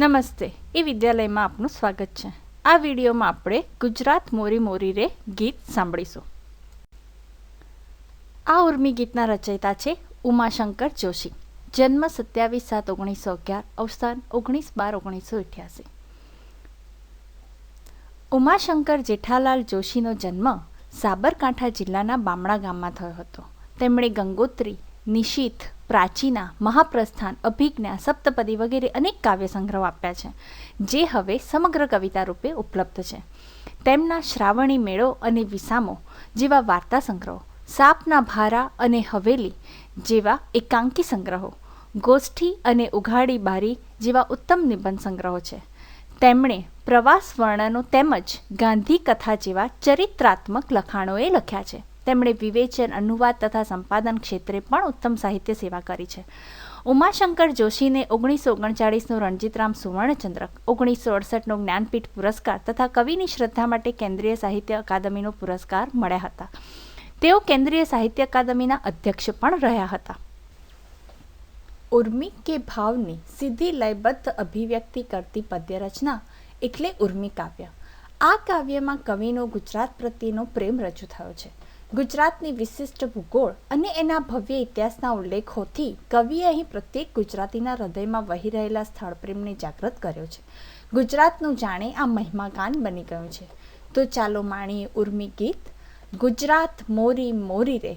નમસ્તે. એ વિદ્યાલયમાં આપનું સ્વાગત છે. આ વિડીયોમાં આપણે ગુજરાત મોરી મોરી રે ગીત સાંભળીશું. આ ઉર્મી ગીતના રચયિતા છે ઉમાશંકર જોશી. જન્મ સત્યાવીસ સાત ઓગણીસો અગિયાર, અવસાન ઓગણીસ બાર ઓગણીસો અઠ્યાસી. ઉમાશંકર જેઠાલાલ જોશીનો જન્મ સાબરકાંઠા જિલ્લાના બામણા ગામમાં થયો હતો. તેમણે ગંગોત્રી નિશીથ પ્રાચીના, મહાપ્રસ્થાન, અભિજ્ઞા, સપ્તપદી વગેરે અનેક કાવ્ય સંગ્રહો આપ્યા છે, જે હવે સમગ્ર કવિતા રૂપે ઉપલબ્ધ છે. તેમના શ્રાવણી મેળો અને વિસામો જેવા વાર્તા સંગ્રહો સાપના ભારા અને હવેલી જેવા એકાંકી સંગ્રહો, ગોષ્ઠી અને ઉઘાડી બારી જેવા ઉત્તમ નિબંધ સંગ્રહો છે. તેમણે પ્રવાસ વર્ણનો તેમજ ગાંધી કથા જેવા ચરિત્રાત્મક લખાણોએ લખ્યા છે. તેમણે વિવેચન, અનુવાદ તથા સંપાદન ક્ષેત્રે પણ ઉત્તમ સાહિત્ય સેવા કરી છે. ઉમાશંકર જોશીને ઓગણીસો ઓગણચાળીસનો રણજીતરામ સુવર્ણચંદ્રક, ઓગણીસો અડસઠનો જ્ઞાનપીઠ પુરસ્કાર તથા કવિની શ્રદ્ધા માટે કેન્દ્રીય સાહિત્ય અકાદમીનો પુરસ્કાર મળ્યા હતા. તેઓ કેન્દ્રીય સાહિત્ય અકાદમીના અધ્યક્ષ પણ રહ્યા હતા. ઉર્મી કે ભાવની સીધી લયબદ્ધ અભિવ્યક્તિ કરતી પદ્યરચના એટલે ઉર્મી કાવ્ય. આ કાવ્યમાં કવિનો ગુજરાત પ્રત્યેનો પ્રેમ રજૂ થયો છે. ગુજરાતની વિશિષ્ટ ભૂગોળ અને એના ભવ્ય ઇતિહાસના ઉલ્લેખોથી કવિએ અહીં પ્રત્યેક ગુજરાતીના હૃદયમાં વહી રહેલા સ્થળ પ્રેમને જાગૃત કર્યો છે. ગુજરાતનું જાણે આ મહિમાગાન બની ગયું છે. તો ચાલો માણીએ ઉર્મી ગીત. ગુજરાત મોરી મોરી રે.